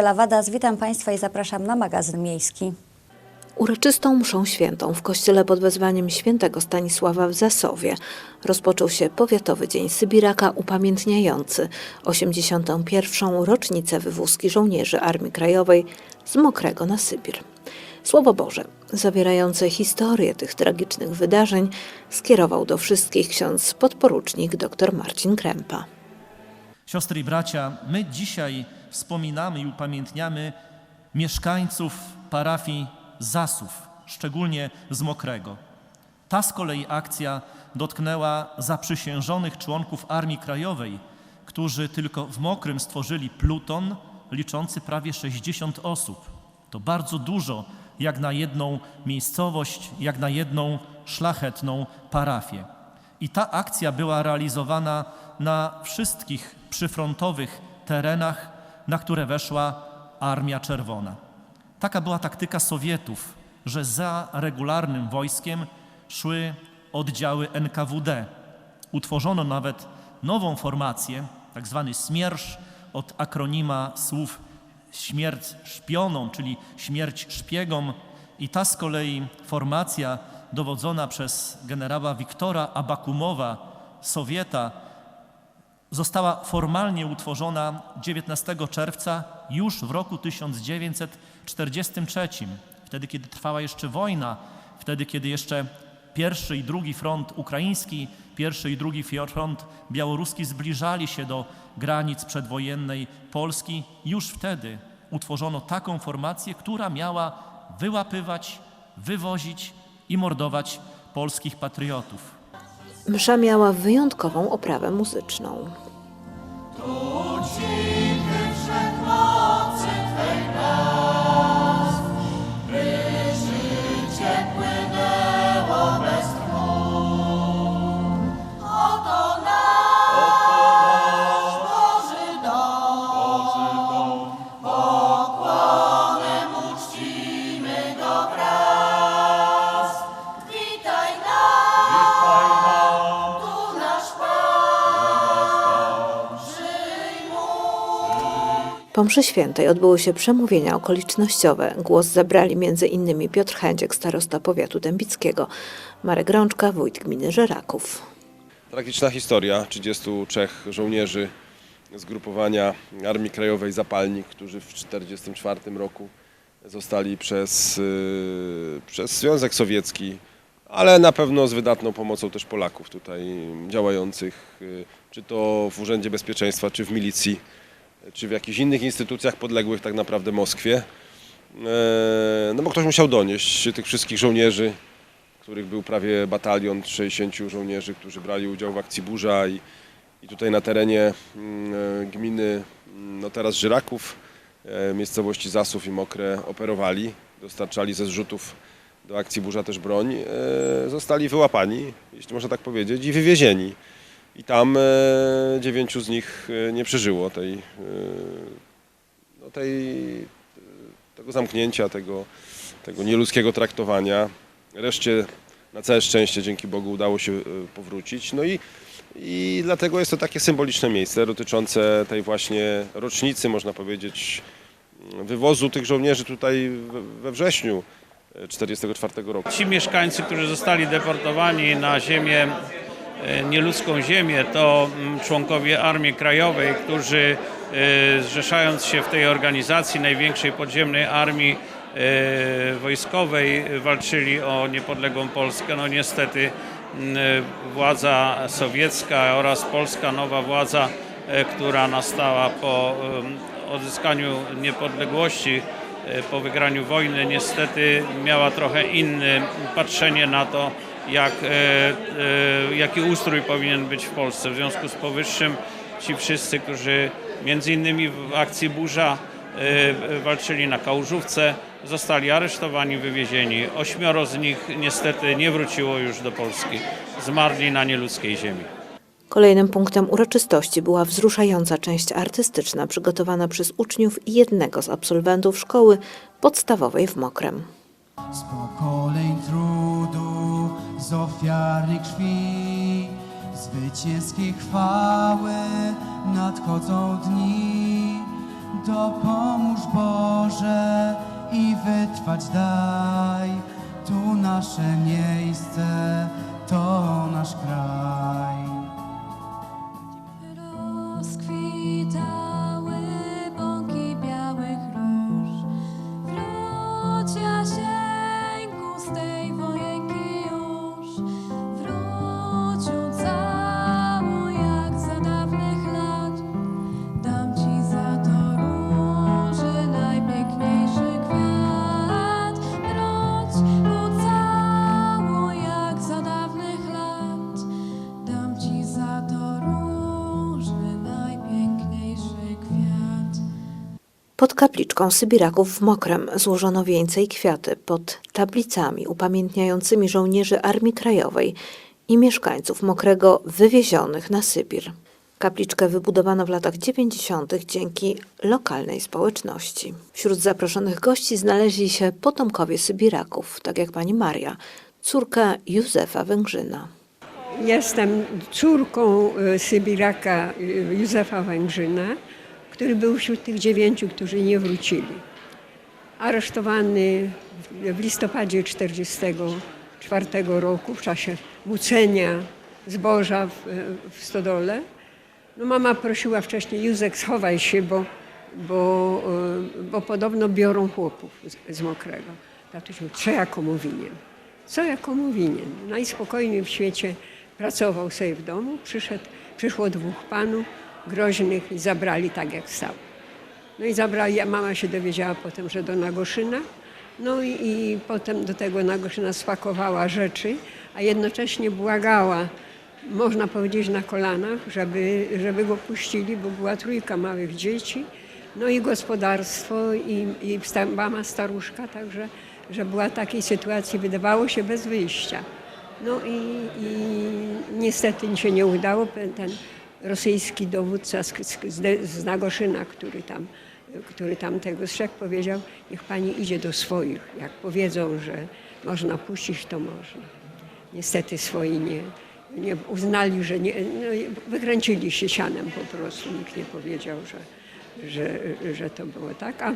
Mariola Wadas, witam Państwa i zapraszam na magazyn miejski. Uroczystą mszą świętą w kościele pod wezwaniem świętego Stanisława w Zasowie rozpoczął się Powiatowy Dzień Sybiraka upamiętniający 81. rocznicę wywózki żołnierzy Armii Krajowej z Mokrego na Sybir. Słowo Boże, zawierające historię tych tragicznych wydarzeń, skierował do wszystkich ksiądz podporucznik dr Marcin Krępa. Siostry i bracia, my dzisiaj wspominamy i upamiętniamy mieszkańców parafii Zasów, szczególnie z Mokrego. Ta z kolei akcja dotknęła zaprzysiężonych członków Armii Krajowej, którzy tylko w Mokrym stworzyli pluton liczący prawie 60 osób. To bardzo dużo, jak na jedną miejscowość, jak na jedną szlachetną parafię. I ta akcja była realizowana na wszystkich przyfrontowych terenach, na które weszła Armia Czerwona. Taka była taktyka Sowietów, że za regularnym wojskiem szły oddziały NKWD. Utworzono nawet nową formację, tak zwany Smiersz, od akronima słów śmierć szpionom, czyli śmierć szpiegom. I ta z kolei formacja dowodzona przez generała Wiktora Abakumowa, Sowieta, została formalnie utworzona 19 czerwca już w roku 1943, wtedy kiedy trwała jeszcze wojna, wtedy kiedy jeszcze pierwszy i drugi front ukraiński, pierwszy i drugi front białoruski zbliżali się do granic przedwojennej Polski. Już wtedy utworzono taką formację, która miała wyłapywać, wywozić i mordować polskich patriotów. Msza miała wyjątkową oprawę muzyczną. Po mszy świętej odbyły się przemówienia okolicznościowe. Głos zabrali m.in. Piotr Chędziek, starosta powiatu dębickiego, Marek Rączka, wójt gminy Żeraków. Tragiczna historia 33 żołnierzy zgrupowania Armii Krajowej Zapalnik, którzy w 1944 roku zostali przez, y, przez Związek Sowiecki, ale na pewno z wydatną pomocą też Polaków tutaj działających, y, czy to w Urzędzie Bezpieczeństwa, czy w milicji, czy w jakichś innych instytucjach podległych tak naprawdę Moskwie. E, No bo ktoś musiał donieść tych wszystkich żołnierzy, których był prawie batalion 60 żołnierzy, którzy brali udział w akcji Burza i, i tutaj na terenie mm, e, gminy, mm, no teraz Żyraków, e, miejscowości Zasów i Mokre operowali, dostarczali ze zrzutów do akcji Burza też broń, zostali wyłapani, jeśli można tak powiedzieć, i wywiezieni. I tam e, dziewięciu z nich e, nie przeżyło tej, e, no tej, tego zamknięcia, tego, tego nieludzkiego traktowania. Reszcie na całe szczęście dzięki Bogu udało się powrócić. No i, i dlatego jest to takie symboliczne miejsce dotyczące tej właśnie rocznicy, można powiedzieć, wywozu tych żołnierzy tutaj we- wrześniu 1944 roku. Ci mieszkańcy, którzy zostali deportowani na ziemię, nieludzką ziemię, to mm, członkowie Armii Krajowej, którzy e, zrzeszając się w tej organizacji, największej podziemnej armii e, wojskowej, walczyli o niepodległą Polskę. No niestety mm, e, władza sowiecka oraz polska nowa władza, e, która nastała po em, odzyskaniu niepodległości e, po wygraniu wojny niestety miała trochę inne patrzenie na to, jak, e, e, jaki ustrój powinien być w Polsce. W związku z powyższym ci wszyscy, którzy między innymi w akcji Burza e, walczyli na Kałużówce, zostali aresztowani, wywiezieni. Ośmioro z nich niestety nie wróciło już do Polski. Zmarli na nieludzkiej ziemi. Kolejnym punktem uroczystości była wzruszająca część artystyczna przygotowana przez uczniów jednego z absolwentów szkoły podstawowej w Mokrem. Z pokoleń trudu, z ofiarnej krwi, zwycięskie chwały nadchodzą dni. Dopomóż Boże i wytrwać daj. Tu nasze miejsce, to nasz kraj. Rozkwitały Pod kapliczką Sybiraków w Mokrem złożono wieńce i kwiaty pod tablicami upamiętniającymi żołnierzy Armii Krajowej i mieszkańców Mokrego wywiezionych na Sybir. Kapliczkę wybudowano w latach 90. dzięki lokalnej społeczności. Wśród zaproszonych gości znaleźli się potomkowie Sybiraków, tak jak pani Maria, córka Józefa Węgrzyna. Jestem córką e, Sybiraka e, Józefa Węgrzyna, który był wśród tych dziewięciu, którzy nie wrócili. Aresztowany w- listopadzie 1944 roku w czasie mucenia zboża w, w stodole. No mama prosiła wcześniej, Józek schowaj się, bo, bo, e, bo podobno biorą chłopów z, z mokrego. Tatuś mówi, co ja komu winien? Co ja komu winien? Najspokojniej w świecie pracował sobie w domu, przyszedł, przyszło dwóch panów groźnych zabrali tak jak stał. No i zabrali, a mama się dowiedziała potem, że do Nagoszyna. No i, i potem do tego Nagoszyna spakowała rzeczy, a jednocześnie błagała, można powiedzieć na kolanach, żeby, żeby go puścili, bo była trójka małych dzieci, no i gospodarstwo i, i mama staruszka, także że była w takiej sytuacji, wydawało się bez wyjścia. No i, i niestety się nie udało. Ten rosyjski dowódca z, z, z- Nagoszyna, który tam, który tam tego strzegł, powiedział, niech pani idzie do swoich. Jak powiedzą, że można puścić, to można. Niestety swoi nie, nie uznali, że nie, no, wykręcili się sianem po prostu. Nikt nie powiedział, że, że, że to było tak. A,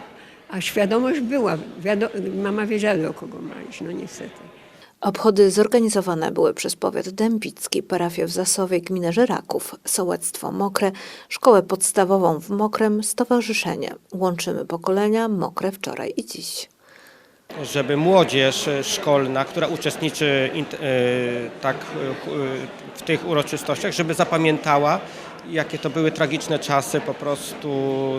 a świadomość była. Wiado, mama wiedziała, do kogo ma iść. No niestety. Obchody zorganizowane były przez powiat dębicki, parafię w Zasowie, gminę Żeraków, sołectwo Mokre, szkołę podstawową w Mokrem, stowarzyszenie Łączymy Pokolenia Mokre wczoraj i dziś. żeby młodzież szkolna, która uczestniczy e, tak e, e, w tych uroczystościach, żeby zapamiętała, jakie to były tragiczne czasy po prostu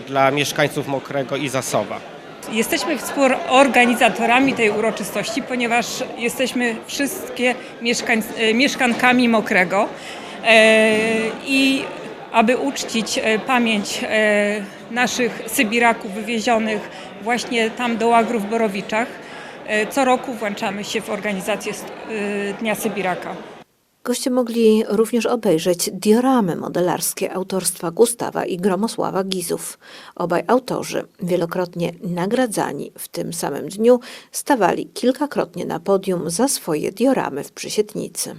dla mieszkańców Mokrego i Zasowa. Jesteśmy współorganizatorami tej uroczystości, ponieważ jesteśmy wszystkie mieszkań, e, mieszkankami Mokrego E, i aby uczcić e, pamięć naszych Sybiraków wywiezionych właśnie tam do łagrów w Borowiczach, co roku włączamy się w organizację Dnia Sybiraka. Goście mogli również obejrzeć dioramy modelarskie autorstwa Gustawa i Gromosława Gizów. Obaj autorzy, wielokrotnie nagradzani w tym samym dniu, stawali kilkakrotnie na podium za swoje dioramy w Przysietnicy.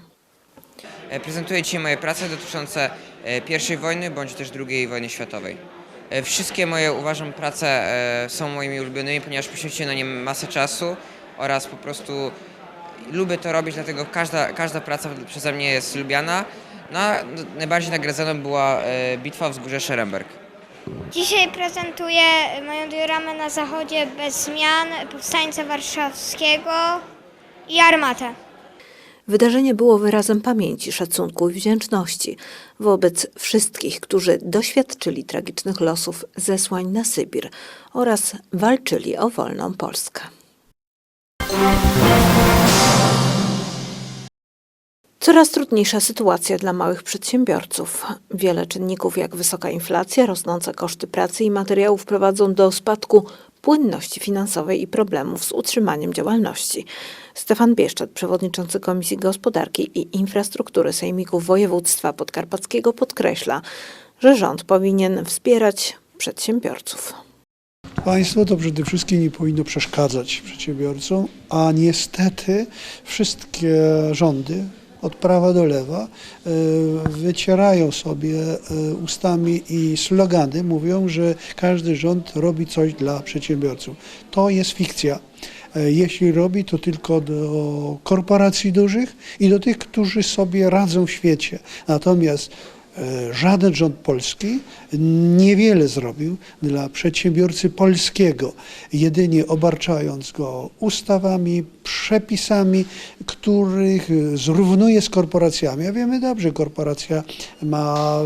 E, Prezentuję dzisiaj moje prace dotyczące e, I wojny bądź też II wojny światowej. E, Wszystkie moje, uważam, prace są moimi ulubionymi, ponieważ poświęciłem na nie masę czasu oraz po prostu lubię to robić, dlatego każda, każda praca przeze mnie jest lubiana. No, a najbardziej nagradzaną była e, bitwa wzgórze Szeremberg. Dzisiaj prezentuję moją dioramę na zachodzie bez zmian, powstańca warszawskiego i armatę. Wydarzenie było wyrazem pamięci, szacunku i wdzięczności wobec wszystkich, którzy doświadczyli tragicznych losów zesłań na Sybir oraz walczyli o wolną Polskę. Coraz trudniejsza sytuacja dla małych przedsiębiorców. Wiele czynników, jak wysoka inflacja, rosnące koszty pracy i materiałów prowadzą do spadku płynności finansowej i problemów z utrzymaniem działalności. Stefan Bieszczat, przewodniczący Komisji Gospodarki i Infrastruktury Sejmików Województwa Podkarpackiego podkreśla, że rząd powinien wspierać przedsiębiorców. Państwo to przede wszystkim nie powinno przeszkadzać przedsiębiorcom, a niestety wszystkie rządy od prawa do lewa, e, wycierają sobie e, ustami i slogany mówią, że każdy rząd robi coś dla przedsiębiorców. To jest fikcja. E, Jeśli robi, to tylko do korporacji dużych i do tych, którzy sobie radzą w świecie. Natomiast żaden rząd polski niewiele zrobił dla przedsiębiorcy polskiego, jedynie obarczając go ustawami, przepisami, których zrównuje z korporacjami. A wiemy dobrze, korporacja ma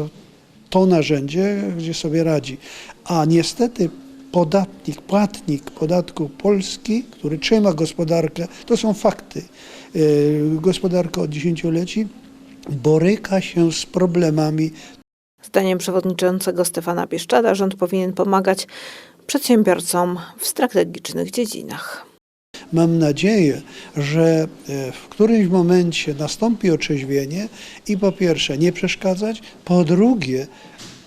to narzędzie, gdzie sobie radzi. A niestety podatnik, płatnik podatku polski, który trzyma gospodarkę, to są fakty. Yy, Gospodarka od dziesięcioleci boryka się z problemami Zdaniem przewodniczącego Stefana Pieszczada rząd powinien pomagać przedsiębiorcom w strategicznych dziedzinach. Mam nadzieję, że e, w którymś momencie nastąpi otrzeźwienie i po pierwsze nie przeszkadzać, po drugie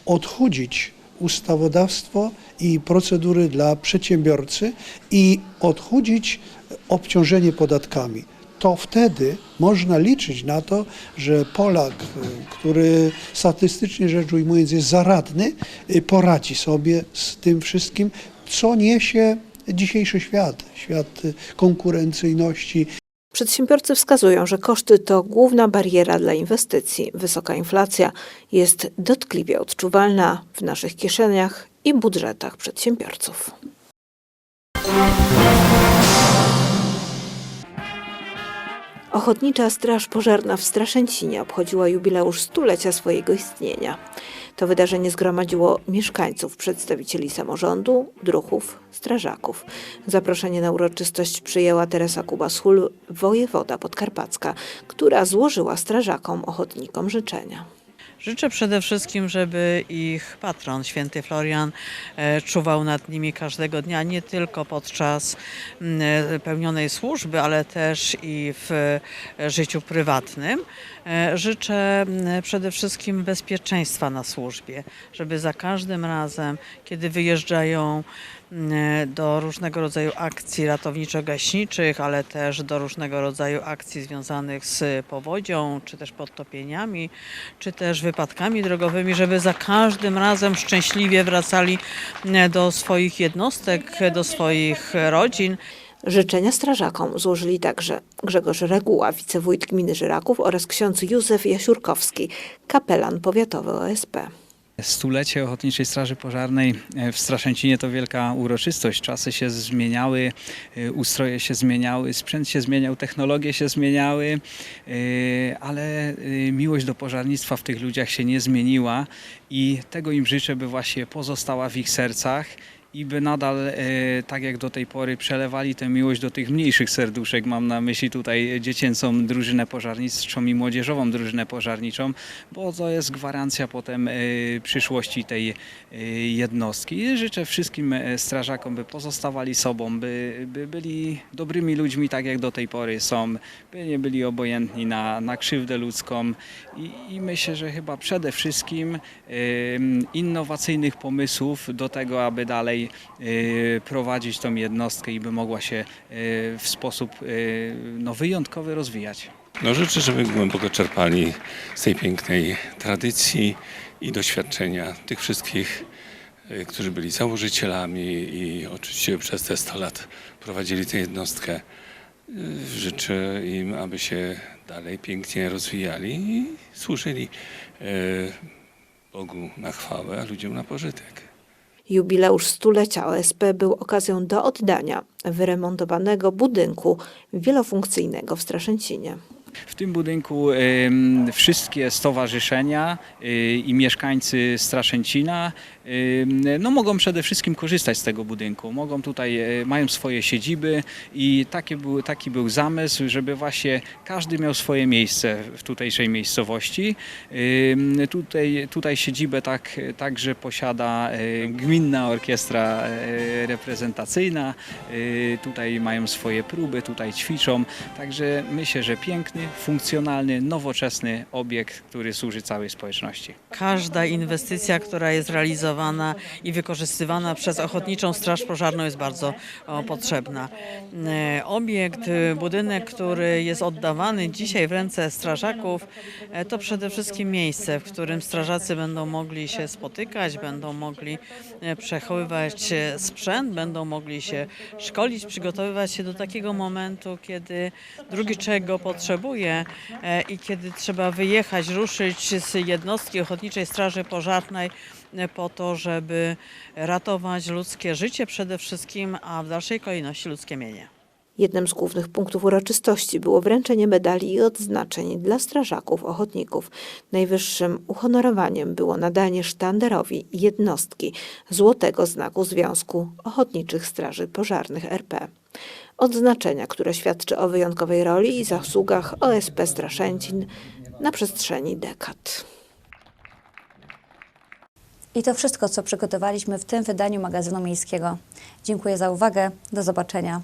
odchudzić ustawodawstwo i procedury dla przedsiębiorcy i odchudzić obciążenie podatkami. To wtedy można liczyć na to, że Polak, e, który statystycznie rzecz ujmując jest zaradny, e, poradzi sobie z tym wszystkim, co niesie dzisiejszy świat, świat konkurencyjności, Przedsiębiorcy wskazują, że koszty to główna bariera dla inwestycji. Wysoka inflacja jest dotkliwie odczuwalna w naszych kieszeniach i budżetach przedsiębiorców. Ochotnicza Straż Pożarna w Straszęcinie obchodziła jubileusz stulecia swojego istnienia. To wydarzenie zgromadziło mieszkańców, przedstawicieli samorządu, druhów, strażaków. Zaproszenie na uroczystość przyjęła Teresa Kuba-Schul, wojewoda podkarpacka, która złożyła strażakom ochotnikom życzenia. Życzę przede wszystkim, żeby ich patron, święty Florian, e, czuwał nad nimi każdego dnia, nie tylko podczas mm, e, pełnionej służby, ale też i w e, życiu prywatnym. Życzę mm, przede wszystkim bezpieczeństwa na służbie, żeby za każdym razem, kiedy wyjeżdżają do różnego rodzaju akcji ratowniczo-gaśniczych, ale też do różnego rodzaju akcji związanych z powodzią, czy też podtopieniami, czy też wypadkami drogowymi, żeby za każdym razem szczęśliwie wracali mm, do swoich jednostek, do swoich rodzin. Życzenia strażakom złożyli także Grzegorz Reguła, wicewójt gminy Żyraków oraz ksiądz Józef Jasiurkowski, kapelan powiatowy OSP. Stulecie Ochotniczej Straży Pożarnej e, w Straszęcinie to wielka uroczystość. Czasy się zmieniały, e, ustroje się zmieniały, sprzęt się zmieniał, technologie się zmieniały, e, ale miłość do pożarnictwa w tych ludziach się nie zmieniła i tego im życzę, by właśnie pozostała w ich sercach i by nadal, e, tak jak do tej pory, przelewali tę miłość do tych mniejszych serduszek. Mam na myśli tutaj dziecięcą drużynę pożarniczą i młodzieżową drużynę pożarniczą, bo to jest gwarancja potem e, przyszłości tej e, jednostki. Życzę wszystkim strażakom, by pozostawali sobą, by, by byli dobrymi ludźmi, tak jak do tej pory są, by nie byli obojętni na, na krzywdę ludzką i, i myślę, że chyba przede wszystkim innowacyjnych pomysłów do tego, aby dalej e, prowadzić tą jednostkę i by mogła się e, w sposób e, no, wyjątkowy rozwijać. No życzę, żeby głęboko czerpali z tej pięknej tradycji i doświadczenia tych wszystkich, y, którzy byli założycielami i oczywiście przez te 100 lat prowadzili tę jednostkę. Y, Życzę im, aby się dalej pięknie rozwijali i służyli y, Bogu na chwałę, a ludziom na pożytek. Jubileusz stulecia OSP był okazją do oddania wyremontowanego budynku wielofunkcyjnego w Straszęcinie. W tym budynku wszystkie stowarzyszenia y, i mieszkańcy Straszęcina no, mogą przede wszystkim korzystać z tego budynku. Mogą tutaj, e, mają swoje siedziby i taki był, taki był zamysł, żeby właśnie każdy miał swoje miejsce w tutejszej miejscowości. Tutaj, tutaj siedzibę tak, także posiada e, Gminna Orkiestra e, Reprezentacyjna. Tutaj mają swoje próby, tutaj ćwiczą. Także myślę, że piękny funkcjonalny, nowoczesny obiekt, który służy całej społeczności. Każda inwestycja, która jest realizowana i wykorzystywana przez Ochotniczą Straż Pożarną jest bardzo potrzebna. E, Obiekt, e, budynek, który jest oddawany dzisiaj w ręce strażaków, e, to przede wszystkim miejsce, w którym strażacy będą mogli się spotykać, będą mogli przechowywać sprzęt, będą mogli się szkolić, przygotowywać się do takiego momentu, kiedy drugi człowiek go potrzebuje e, i kiedy trzeba wyjechać, ruszyć z jednostki Ochotniczej Straży Pożarnej e, po to, żeby ratować ludzkie życie przede wszystkim, a w dalszej kolejności ludzkie mienie. Jednym z głównych punktów uroczystości było wręczenie medali i odznaczeń dla strażaków ochotników. Najwyższym uhonorowaniem było nadanie sztandarowi jednostki Złotego Znaku Związku Ochotniczych Straży Pożarnych RP. Odznaczenia, które świadczy o wyjątkowej roli i zasługach OSP Straszęcin na przestrzeni dekad. I to wszystko, co przygotowaliśmy w tym wydaniu magazynu miejskiego. Dziękuję za uwagę. Do zobaczenia.